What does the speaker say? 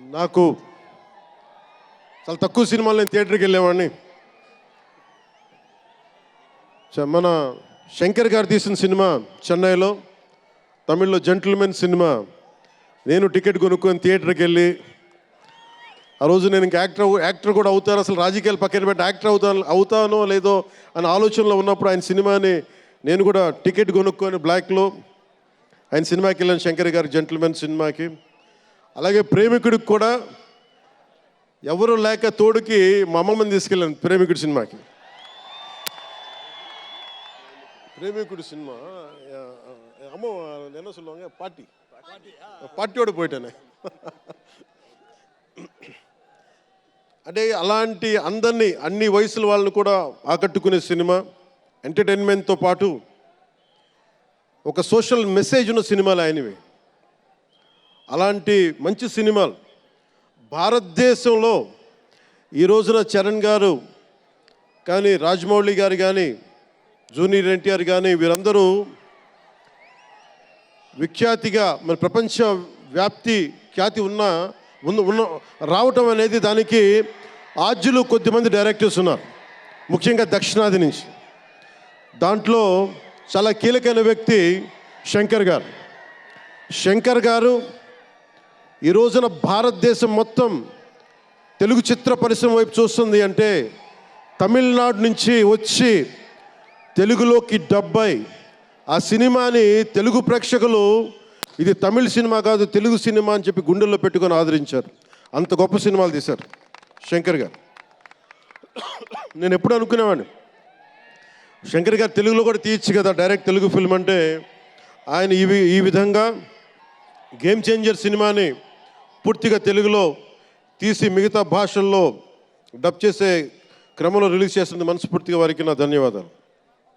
నాకు చాలా తక్కువ సినిమాలు నేను థియేటర్కి వెళ్ళేవాడిని. చ- మన శంకర్ గారు తీసిన సినిమా చెన్నైలో తమిళ్ళో జెంటిల్మెన్ సినిమా. నేను టికెట్ కొనుక్కొని థియేటర్కి వెళ్ళి ఆ రోజు నేను ఇంకా యాక్టర్ యాక్టర్ కూడా అవుతాను అసలు రాజకీయాలు పక్కన పెట్టి యాక్టర్ అవుతాను అవుతానో లేదో అనే ఆలోచనలో ఉన్నప్పుడు ఆయన సినిమాని నేను కూడా టికెట్ కొనుక్కొని బ్లాక్లో ఆయన సినిమాకి వెళ్ళాను శంకర్ గారి జెంటిల్మెన్ సినిమాకి. అలాగే ప్రేమికుడికి కూడా ఎవరు లేక తోడుకి మా అమ్మమ్మని తీసుకెళ్ళాను ప్రేమికుడి సినిమాకి. ప్రేమికుడు సినిమా అమ్మ என்ன சொல்லுவாங்க? పార్టీ. పార్టీోడు పోయిటనే. అంటే అలాంటి అందరినీ అన్ని వయసుల వాళ్ళని కూడా ఆకట్టుకునే సినిమా ఎంటర్టైన్మెంట్తో పాటు ఒక సోషల్ మెసేజ్ ఉన్న సినిమాలు ఆయనవి. అలాంటి మంచి సినిమాలు భారతదేశంలో ఈ రోజున చరణ్ గారు కానీ రాజమౌళి గారు కానీ జూనియర్ ఎన్టీఆర్ కానీ వీరందరూ విఖ్యాతిగా మన ప్రపంచ వ్యాప్తి ఖ్యాతి ఉన్న ఉన్న ఉన్న రావటం అనేది దానికి ఆద్యులు కొద్దిమంది డైరెక్టర్స్ ఉన్నారు. ముఖ్యంగా దక్షిణాది నుంచి. దాంట్లో చాలా కీలకమైన వ్యక్తి శంకర్ గారు. శంకర్ గారు ఈ రోజున భారతదేశం మొత్తం తెలుగు చిత్ర పరిశ్రమ వైపు చూస్తుంది అంటే తమిళనాడు నుంచి వచ్చి తెలుగులోకి డబ్బై. ఆ సినిమాని తెలుగు ప్రేక్షకులు ఇది తమిళ సినిమా కాదు తెలుగు సినిమా అని చెప్పి గుండెల్లో పెట్టుకొని ఆదరించారు. అంత గొప్ప సినిమాలు తీశారు శంకర్ గారు. నేను ఎప్పుడు అనుకునేవాడిని? శంకర్ గారు తెలుగులో కూడా తీయచ్చు కదా డైరెక్ట్ తెలుగు ఫిల్మ్ అంటే. ఆయన ఇవి ఈ విధంగా గేమ్ చేంజర్ సినిమాని పూర్తిగా తెలుగులో తీసి మిగతా భాషల్లో డబ్ చేసే క్రమంలో రిలీజ్ చేస్తుంది మనస్ఫూర్తిగా వారికి నా ధన్యవాదాలు.